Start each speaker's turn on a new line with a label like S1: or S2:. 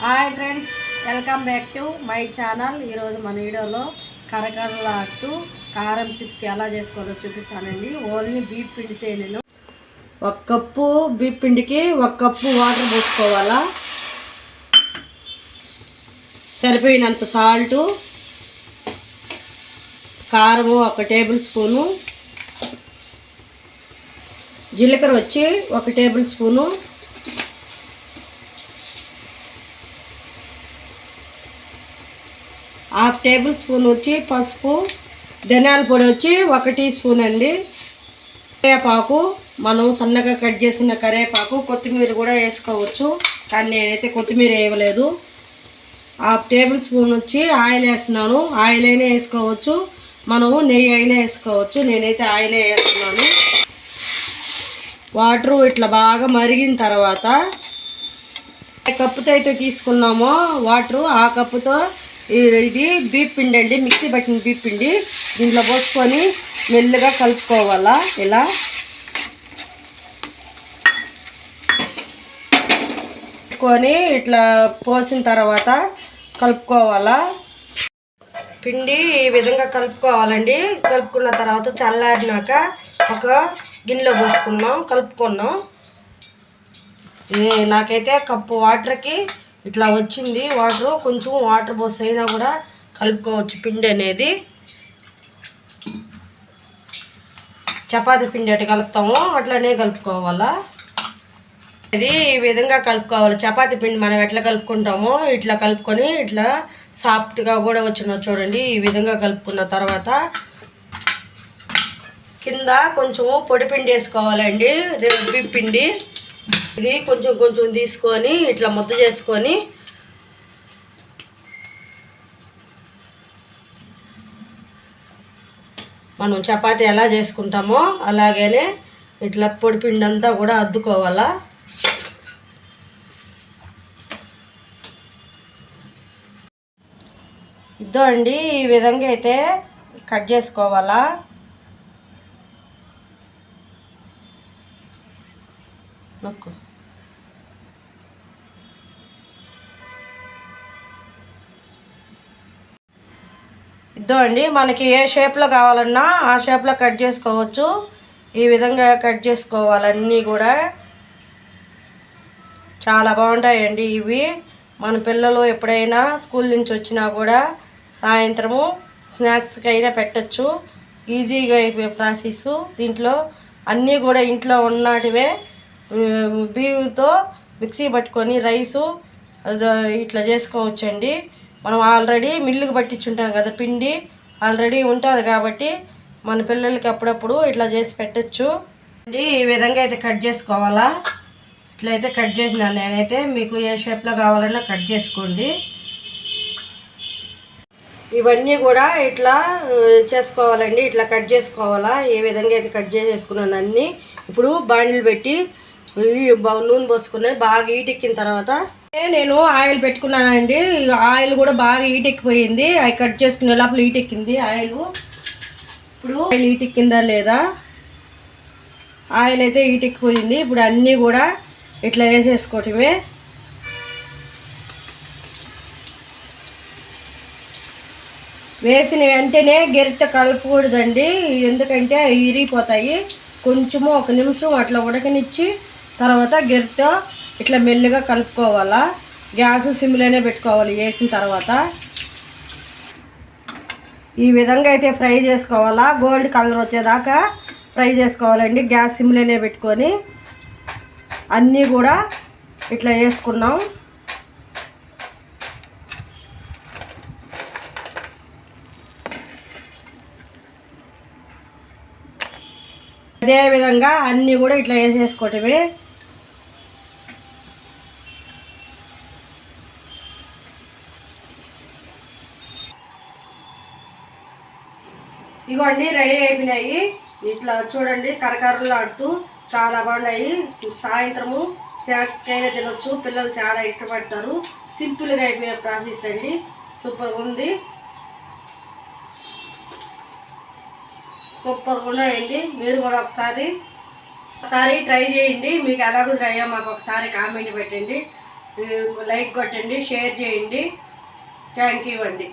S1: Hi friends welcome back to my channel. ఈరోజు మన వీడియోలో కరకరలాడుతూ కారం చిప్స్ ఎలా చేసుకోవాలో చూపిస్తానండి. ఓన్లీ బీప్ పిండితే నేను. ఒక కప్పు బీప్ పిండికి ఒక కప్పు వాటర్ పోసుకోవాలా? సరిపోయినంత సాల్టు కారము ఒక టేబుల్ స్పూను జీలకర్ర వచ్చి ఒక table spoon half table spoon వచ్చి పసుపు ధనియాల పొడి వచ్చి ఒక టీ స్పూన్ అండి. కరివేపాకు మనం సన్నగా కట్ చేసిన కరివేపాకు కొత్తిమీర కూడా వేసుకోవచ్చు. కానీ నేనైతే కొత్తిమీర వేయలేదు. హాఫ్ టేబుల్ స్పూన్ వచ్చి ఆయిల్ వేస్తున్నాను. ఆయిల్ అయినా వేసుకోవచ్చు. మనము నెయ్యి అయినా వేసుకోవచ్చు. నేనైతే ఆయిలే వేస్తున్నాను. వాటరు ఇట్లా బాగా మరిగిన తర్వాత ఏ కప్పుతో అయితే తీసుకున్నామో వాటరు ఆ కప్పుతో ఇది బీప్ పిండి అండి మిక్సీ పట్టిన బీప్ పిండి. దీంట్లో పోసుకొని మెల్లగా కలుపుకోవాలా? ఇలా కొని ఇట్లా పోసిన తర్వాత కలుపుకోవాలా? పిండి ఈ విధంగా కలుపుకోవాలండి. కలుపుకున్న తర్వాత చల్లారినాక ఒక గిన్నెలో పోసుకున్నాం కలుపుకున్నాం. నాకైతే కప్పు వాటర్కి ఇట్లా వచ్చింది వాటర్ కొంచెం వాటర్ పోస్ అయినా కూడా కలుపుకోవచ్చు పిండి అనేది. చపాతీ పిండి అటు కలుపుతాము అట్లనే కలుపుకోవాలా. ఇది ఈ విధంగా కలుపుకోవాలి. చపాతీ పిండి మనం ఎట్లా కలుపుకుంటామో ఇట్లా కలుపుకొని ఇట్లా సాఫ్ట్గా కూడా వచ్చిన చూడండి. ఈ విధంగా కలుపుకున్న తర్వాత కింద కొంచెము పొడి పిండి వేసుకోవాలండి. రెబ్బి పిండి ఇది కొంచెం కొంచెం తీసుకొని ఇట్లా ముద్ద చేసుకొని మనం చపాతి ఎలా చేసుకుంటామో అలాగనే ఇట్లా పొడి అంతా కూడా అద్దుకోవాలా. ఇద్దో అండి ఈ విధంగా అయితే కట్ చేసుకోవాలా. నొక్కు ఇద్దో అండి మనకి ఏ షేప్లో కావాలన్నా ఆ షేప్లో కట్ చేసుకోవచ్చు. ఈ విధంగా కట్ చేసుకోవాలి అన్నీ కూడా చాలా బాగుంటాయండి ఇవి. మన పిల్లలు ఎప్పుడైనా స్కూల్ నుంచి వచ్చినా కూడా సాయంత్రము స్నాక్స్కి అయినా పెట్టచ్చు. ఈజీగా అయిపోయే ప్రాసెస్ దీంట్లో అన్నీ కూడా ఇంట్లో ఉన్నటివే బియ్యంతో మిక్సీ పట్టుకొని రైసు ఇట్లా చేసుకోవచ్చండి. మనం ఆల్రెడీ మిల్లుకి పట్టించుంటాం కదా పిండి ఆల్రెడీ ఉంటుంది కాబట్టి మన పిల్లలకి అప్పుడప్పుడు ఇట్లా చేసి పెట్టచ్చు. అండి ఈ విధంగా అయితే కట్ చేసుకోవాలా? ఇట్లయితే కట్ చేసినా నేనైతే మీకు ఏ షేప్లో కావాలన్నా కట్ చేసుకోండి. ఇవన్నీ కూడా ఇట్లా చేసుకోవాలండి. ఇట్లా కట్ చేసుకోవాలా? ఏ విధంగా అయితే కట్ చేసేసుకున్నాను అన్నీ. ఇప్పుడు బాండిలు పెట్టి నూనె పోసుకుని బాగా ఈటెక్కిన తర్వాత. నేను ఆయిల్ పెట్టుకున్నానండి. ఆయిల్ కూడా బాగా ఈటెక్కిపోయింది అవి కట్ చేసుకునే లోపల ఈటెక్కింది ఆయిల్. ఇప్పుడు ఆయిల్ ఈటెక్కిందా లేదా? ఆయిల్ అయితే ఈటెక్కిపోయింది ఇప్పుడు అన్నీ కూడా ఇట్లా వేసేసుకోవటమే. వేసిన వెంటనే గెరిట కలపకూడదండి. ఎందుకంటే అవి ఇరిగిపోతాయి. కొంచెము ఒక నిమిషం అట్లా ఉడకనిచ్చి తర్వాత గెరిట ఇట్లా మెల్లిగా కలుపుకోవాలా. గ్యాస్ సిమ్లోనే పెట్టుకోవాలి వేసిన తర్వాత. ఈ విధంగా అయితే ఫ్రై చేసుకోవాలా. గోల్డ్ కలర్ వచ్చేదాకా ఫ్రై చేసుకోవాలండి. గ్యాస్ సిమ్లోనే పెట్టుకొని అన్నీ కూడా ఇట్లా వేసుకున్నాం. అదే విధంగా అన్నీ కూడా ఇట్లా వేసేసుకోవటమే. ఇగోండి రెడీ అయిపోయినాయి. ఇట్లా చూడండి కరకరలాడుతూ చాలా బాగున్నాయి. సాయంత్రము స్నాక్స్కైనా అయినా తినొచ్చు. పిల్లలు చాలా ఇష్టపడతారు. సింపుల్గా అయిపోయే ప్రాసెస్ అండి. సూపర్గా ఉంది. సూపర్గా ఉన్నాయండి. మీరు కూడా ఒకసారి ఒకసారి ట్రై చేయండి. మీకు ఎలాగో ట్రై మాకు ఒకసారి కామెంట్ పెట్టండి. లైక్ కొట్టండి షేర్ చేయండి. థ్యాంక్ యూ అండి.